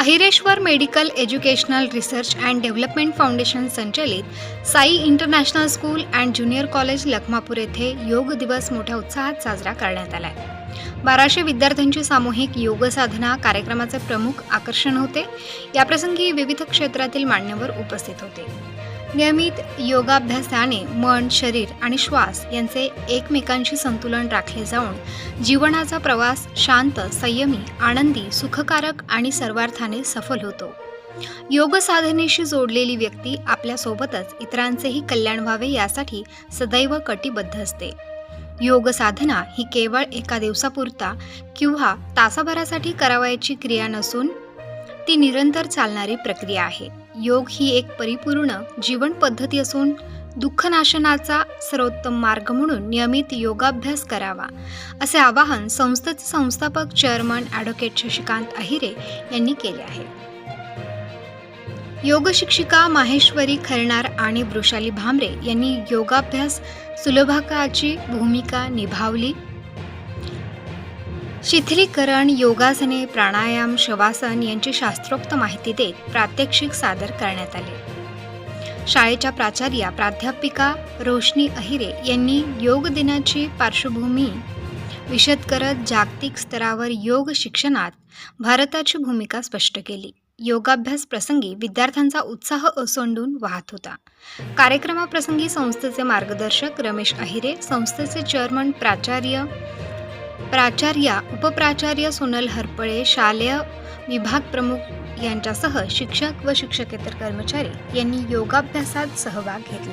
Ahireshwar medical educational research and development foundation संचलित Sai international school and junior college Lakhmapur येथे योग दिवस मोठ्या उत्साहात साजरा करण्यात आला आहे बाराशे विद्यार्थ्यांची सामूहिक योग साधना कार्यक्रमाचे प्रमुख आकर्षण होते. याप्रसंगी विविध क्षेत्रातील मान्यवर उपस्थित होते. नियमित योगाभ्यासाने मन शरीर आणि श्वास यांचे एकमेकांशी संतुलन राखले जाऊन जीवनाचा प्रवास शांत संयमी आनंदी सुखकारक आणि सर्वार्थाने सफल होतो. योग साधनेशी जोडलेली व्यक्ती आपल्यासोबतच इतरांचेही कल्याण व्हावे यासाठी सदैव कटिबद्ध असते. योग साधना ही केवळ एका दिवसापुरता किंवा तासाभरासाठी करावयाची क्रिया नसून ती निरंतर चालणारी प्रक्रिया आहे. योग ही एक परिपूर्ण जीवन पद्धती असून दुःखनाशनाचा सर्वोत्तम मार्ग म्हणून नियमित योगाभ्यास करावा. असे आवाहन संस्थेचे संस्थापक चेअरमन ॲडव्होकेट शशिकांत अहिरे यांनी केले आहे. योग शिक्षिका माहेश्वरी खरणार आणि वृषाली भामरे यांनी योगाभ्यास सुलभाकाची भूमिका निभावली. शिथिलीकरण योगासने प्राणायाम शवासन यांची शास्त्रोक्त माहिती देत प्रात्यक्षिक सादर करण्यात आले. शाळेच्या प्राचार्या प्राध्यापिका रोशनी अहिरे यांनी योग दिनाची पार्श्वभूमी विशद करत जागतिक स्तरावर योग शिक्षणात भारताची भूमिका स्पष्ट केली. योगाभ्यास प्रसंगी विद्यार्थ्यांचा उत्साह ओसंडून वाहत होता. कार्यक्रमाप्रसंगी संस्थेचे मार्गदर्शक रमेश अहिरे संस्थेचे चेअरमन प्राचार्य प्राचार्या उपप्राचार्य सोनल हरपळे शालेय विभाग प्रमुख यांच्यासह शिक्षक व शिक्षकेतर कर्मचारी यांनी योगाभ्यासात सहभाग घेतला.